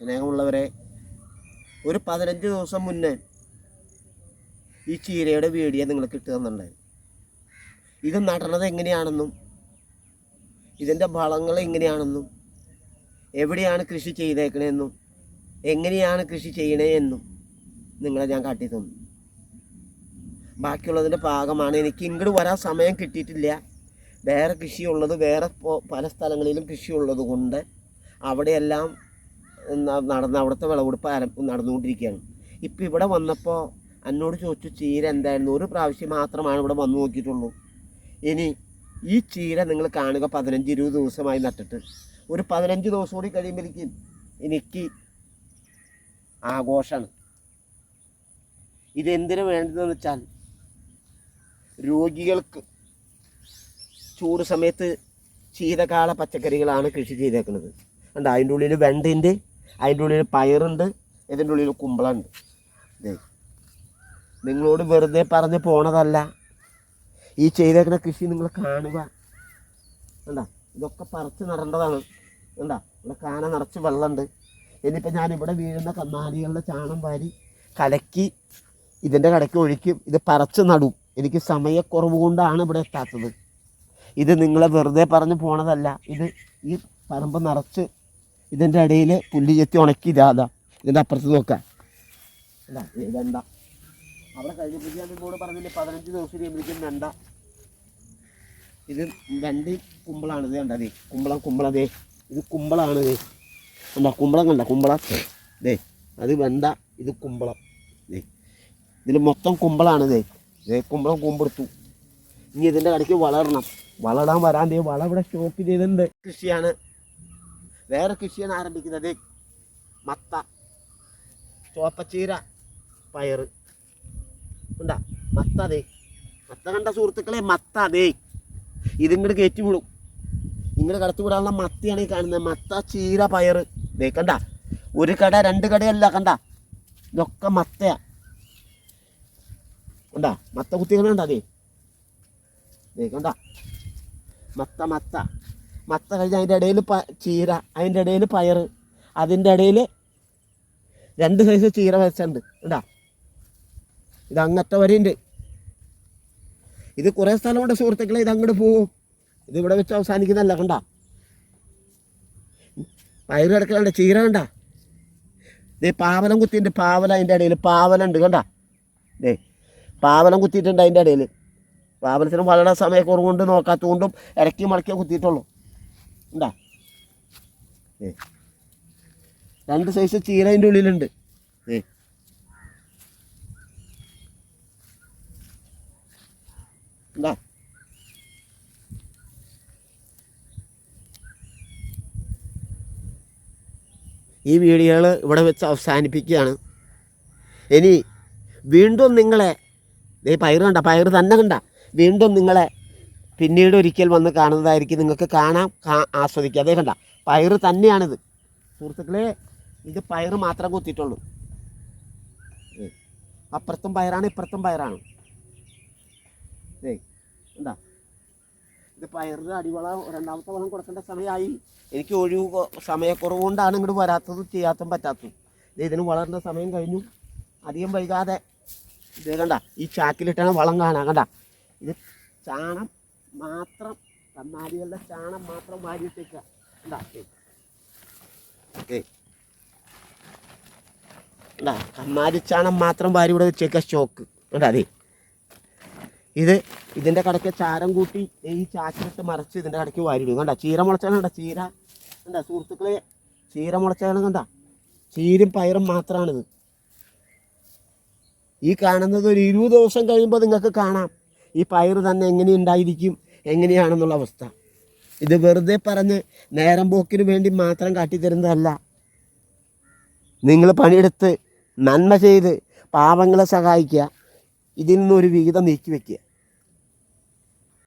സ്നേഹമുള്ളവരെ ഒരു പതിനഞ്ച് ദിവസം മുന്നേ ഈ ചീരയുടെ വീഡിയോ ഇട്ട് തന്നിട്ടുണ്ടായി ഇത് നടണത് എങ്ങനെയാണെന്നും ഇതിന്റെ വളങ്ങൾ എങ്ങനെയാണെന്നും എവിടെയാണ് കൃഷി ചെയ്തേക്കണതെന്നും എങ്ങനെയാണ് കൃഷി ചെയ്യണേ എന്നും നിങ്ങളെ ഞാൻ കാട്ടിത്തന്നു ബാക്കിയുള്ളതിന്റെ ഭാഗമാണ്. എനിക്ക് ഇങ്ങോട്ട് വരാൻ സമയം കിട്ടിയിട്ടില്ല. വേറെ കൃഷിയുള്ളത് വേറെ പല സ്ഥലങ്ങളിലും കൃഷിയുള്ളത് കൊണ്ട് അവിടെയെല്ലാം നടന്ന് അവിടുത്തെ വിളവെടുപ്പ് ആരംഭം നടന്നുകൊണ്ടിരിക്കുകയാണ്. ഇപ്പം ഇവിടെ വന്നപ്പോൾ എന്നോട് ചോദിച്ചു ചീര എന്തായിരുന്നു? ഒരു പ്രാവശ്യം മാത്രമാണ് ഇവിടെ വന്നു നോക്കിയിട്ടുള്ളൂ. ഇനി ഈ ചീര നിങ്ങൾ കാണുക പതിനഞ്ച് ഇരുപത് ദിവസമായി നട്ടിട്ട്. ഒരു പതിനഞ്ച് ദിവസം കൂടി കഴിയുമ്പോഴേക്കും എനിക്ക് ആഘോഷമാണ് ഇതെന്തിനു വേണ്ടതെന്ന് വെച്ചാൽ രോഗികൾക്ക് ചൂട് സമയത്ത് ചീതകാല പച്ചക്കറികളാണ് കൃഷി ചെയ്തേക്കുന്നത്. അതിന്റെ ഉള്ളിൽ വെണ്ടയുണ്ട് അതിന്റെ ഉള്ളിൽ പയറുണ്ട് ഇതിന്റെ ഉള്ളിൽ കുമ്പളമുണ്ട്. നിങ്ങളോട് വെറുതെ പറഞ്ഞ് പോണതല്ല. ഈ ചെയ്തേക്കുന്ന കൃഷി നിങ്ങൾ കാണുക. എന്താ ഇതൊക്കെ പറിച്ച് നടേണ്ടതാണ്. എന്താ ഇവിടെ കാന നിറച്ച് വെള്ളമുണ്ട്. ഇനിയിപ്പോൾ ഞാനിവിടെ വീഴുന്ന കന്നാലികളുടെ ചാണം വാരി കലക്കി ഇതിന്റെ കടയ്ക്ക് ഒഴിക്കും. ഇത് പറിച്ച് നടും. എനിക്ക് സമയക്കുറവ് കൊണ്ടാണ് ഇവിടെ എത്താത്തത്. ഇത് നിങ്ങളെ വെറുതെ പറഞ്ഞ് പോണതല്ല. ഇത് ഈ പറമ്പ് നിറച്ച് ഇതിന്റെ ഇടയിൽ പുല്ല് ചെത്തി ഉണക്കി ഇതാതാ ഇതിന്റെ അപ്പുറത്ത് നോക്കാം. വെണ്ട. അവിടെ നിങ്ങളോട് പറഞ്ഞില്ലേ പതിനഞ്ച് ദിവസം കഴിയുമ്പോഴേക്കും വെണ്ട. ഇത് വെണ്ടി കുമ്പളാണ് ഇത് കണ്ടതേ കുമ്പളം കുമ്പളതേ ഇത് കുമ്പളാണ് ദേ. കണ്ട കുമ്പളം കണ്ട കുമ്പളം? ദേ അത് വെണ്ട ഇത് കുമ്പളം. ദേ ഇതിൽ മൊത്തം കുമ്പളാണ് ദേ. ദേ കുമ്പളം കുമ്പെടുത്തു. ഇനി ഇതിന്റെ കടയ്ക്ക് വളരണം. വളടാൻ വരാൻ ദേ വളം ഇവിടെ സ്റ്റോക്ക് ചെയ്തിട്ടുണ്ട്. കൃഷിയാണ് വേറെ കൃഷിയാണ് ആരംഭിക്കുന്നത്. മത്ത ചോപ്പച്ചീര പയറ്. ഉണ്ടാ മത്ത അതേ മത്ത കണ്ട സുഹൃത്തുക്കളെ മത്ത അതേ ഇതിങ്ങോട്ട് കയറ്റി വിടും. ഇങ്ങോട്ട് കടത്തി വിടാനുള്ള മത്തിയാണ് ഈ കാണുന്നത്. മത്ത ചീര പയറ്. ദേ കണ്ട. ഒരു കട രണ്ട് കടയല്ല കണ്ട. ഇതൊക്കെ മത്തയാ. ഉണ്ടാ മത്ത കുത്തികളുണ്ട് അതേ കണ്ട. മത്ത മത്ത. മത്ത കഴിഞ്ഞ് അതിന്റെ ഇടയിൽ പ ചീര അതിന്റെ ഇടയിൽ പയർ അതിന്റെ ഇടയിൽ രണ്ട് സൈസ് ചീര വെച്ചുണ്ട് ഉണ്ടാ ഇത് അങ്ങത്തെ വരെയുണ്ട്. ഇത് കുറേ സ്ഥലമുണ്ട് സുഹൃത്തുക്കളെ ഇത് അങ്ങോട്ട് പോകും ഇത് ഇവിടെ വെച്ച് അവസാനിക്കുന്നല്ല കണ്ട? പയറ് കിടക്കലുണ്ട് ചീര കണ്ട? ദേ പാവലം കുത്തിയിട്ടുണ്ട് പാവല അതിന്റെ ഇടയിൽ പാവലുണ്ട് കണ്ട? ദേ പാവലം കുത്തിയിട്ടുണ്ട് അതിന്റെ ഇടയിൽ. പാവലത്തിന് വളരെ സമയക്കുറവുകൊണ്ട് നോക്കാത്തതുകൊണ്ടും ഇടയ്ക്ക് മുളയ്ക്കാൻ കുത്തിയിട്ടുള്ളൂ. ഉണ്ടാ ഏ. രണ്ട് സൈസ് ചീര അതിന്റെ ഉള്ളിലുണ്ട്. ഏ. ഉണ്ടാ ഈ വീഡിയോകൾ ഇവിടെ വെച്ച് അവസാനിപ്പിക്കുകയാണ്. ഇനി വീണ്ടും നിങ്ങളെ ഈ പയറ് കണ്ട പയറ് തന്നെ കണ്ട. വീണ്ടും നിങ്ങളെ പിന്നീട് ഒരിക്കൽ വന്ന് കാണുന്നതായിരിക്കും നിങ്ങൾക്ക് കാണാം ആസ്വദിക്കാം. അതേ കണ്ട പയറ് തന്നെയാണിത്. സുഹൃത്തുക്കളെ ഇത് പയറ് മാത്രം കുത്തിയിട്ടുള്ളൂ. അപ്പുറത്തും പയറാണ് ഇപ്പുറത്തും പയറാണ്. ഏ എന്താ ഇത് പയറിന് അടിവളം രണ്ടാമത്തെ വളം കൊടുക്കേണ്ട സമയമായി. എനിക്ക് ഒഴിവ് സമയക്കുറവ് കൊണ്ടാണ് ഇങ്ങോട്ട് വരാത്തതും ചെയ്യാത്തതും പറ്റാത്തതും. ഇതിന് വളരേണ്ട സമയം കഴിഞ്ഞു. അധികം വൈകാതെ. ഇത് കണ്ട ഈ ചാക്കിലിട്ടാണ് വളം കാണാൻ കണ്ട ഇത് ചാണം മാത്രം കന്നാലികളുടെ ചാണം മാത്രം വാരിയിട്ടേക്കുക കണ്ടാ കന്നാലി ചാണം മാത്രം വാരി ഇവിടെ വെച്ചേക്കുക സ്റ്റോക്ക് അതെ. ഇത് ഇതിന്റെ കടയ്ക്ക് ചാരം കൂട്ടി ഈ ചാക്കിലിട്ട് മറച്ച് ഇതിന്റെ കടയ്ക്ക് വാരിയിടും. കണ്ട ചീര മുളച്ചാലും കണ്ട ചീര. കണ്ട സുഹൃത്തുക്കളെ ചീര മുളച്ചാലും കണ്ട. ചീരും പയറും മാത്രമാണിത് ഈ കാണുന്നത് ഒരു ഇരുപത് ദിവസം കഴിയുമ്പോൾ നിങ്ങൾക്ക് കാണാം. ഈ പയർ തന്നെ എങ്ങനെ ഉണ്ടായിരിക്കും? എങ്ങനെയാണെന്നുള്ള അവസ്ഥ. ഇത് വെറുതെ പറഞ്ഞ് നേരം പോക്കിന് വേണ്ടി മാത്രം കാട്ടിത്തരുന്നതല്ല. നിങ്ങൾ പണിയെടുത്ത് നന്മ ചെയ്ത് പാവങ്ങളെ സഹായിക്കുക. ഇതിൽ നിന്നൊരു വിഹിതം നീക്കി വയ്ക്കുക